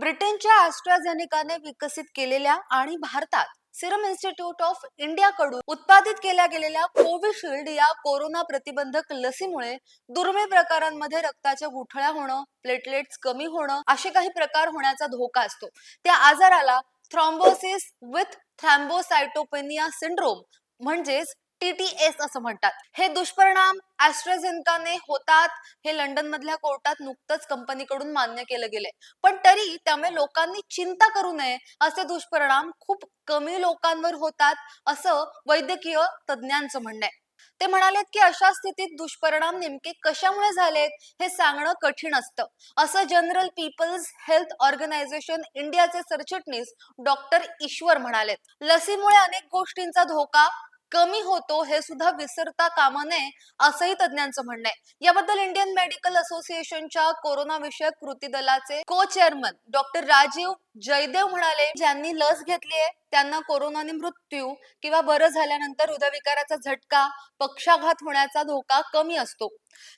ब्रिटनच्या ॲस्ट्राझेनिकाने विकसित केलेल्या आणि भारतात सिरम इन्स्टिट्यूट ऑफ इंडियाकडून उत्पादित केल्या गेलेल्या कोविशिल्ड या कोरोना प्रतिबंधक लसीमुळे दुर्मिळ प्रकारांमध्ये रक्ताच्या गुठळ्या होणं प्लेटलेट्स कमी होणं असे काही प्रकार होण्याचा धोका असतो. त्या आजाराला थ्रॉम्बोसिस विथ थ्रॅम्बोसायटोपेनिया सिंड्रोम म्हणजेच टीटीएस असं म्हणतात. हे दुष्परिणाम ॲस्ट्राझेनकाने होतात. हे लंडन मधल्या कोर्टात नुकतंच कंपनीकडून मान्य केलं गेलंय. पण तरी त्यामुळे लोकांनी चिंता करू नये असे दुष्परिणाम खूप कमी लोकांवर होतात असं वैद्यकीय तज्ज्ञांचं म्हणणं आहे. ते म्हणालेत की अशा स्थितीत दुष्परिणाम नेमके कशामुळे झालेत हे सांगणं कठीण असतं. असं जनरल पीपल्स हेल्थ ऑर्गनायझेशन इंडियाचे सरचिटणीस डॉक्टर ईश्वर म्हणालेत. लसीमुळे अनेक गोष्टींचा धोका कमी होतो हे सुद्धा विसरता कामा नये असंही तज्ज्ञांचं म्हणणं आहे. याबद्दल इंडियन मेडिकल असोसिएशनच्या कोरोना विषयक कृती दलाचे को चेअरमन डॉक्टर राजीव जयदेव म्हणाले ज्यांनी लस घेतली आहे त्यांना कोरोनाने मृत्यू किंवा बरं झाल्यानंतर हृदयविकाराचा झटका पक्षाघात होण्याचा धोका कमी असतो.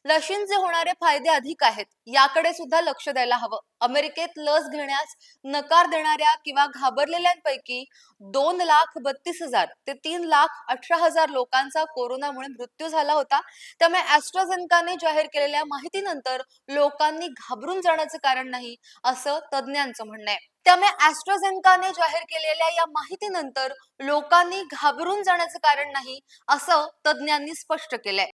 लशींचे होणारे फायदे अधिक आहेत याकडे सुद्धा लक्ष द्यायला हवं. अमेरिकेत लस घेण्यास नकार देणाऱ्या किंवा घाबरलेल्यांपैकी दोन लाख बत्तीस हजार ते तीन लाख अठरा हजार लोकांचा कोरोनामुळे मृत्यू झाला होता. त्यामुळे ऍस्ट्राझेनकाने जाहीर केलेल्या माहितीनंतर लोकांनी घाबरून जाण्याचं कारण नाही असं तज्ज्ञांचं म्हणणं आहे. त्यामुळे ऍस्ट्राझेनकाने जाहीर केलेल्या या माहितीनंतर लोकांनी घाबरून जाण्याचं कारण नाही असं तज्ज्ञांनी स्पष्ट केलंय.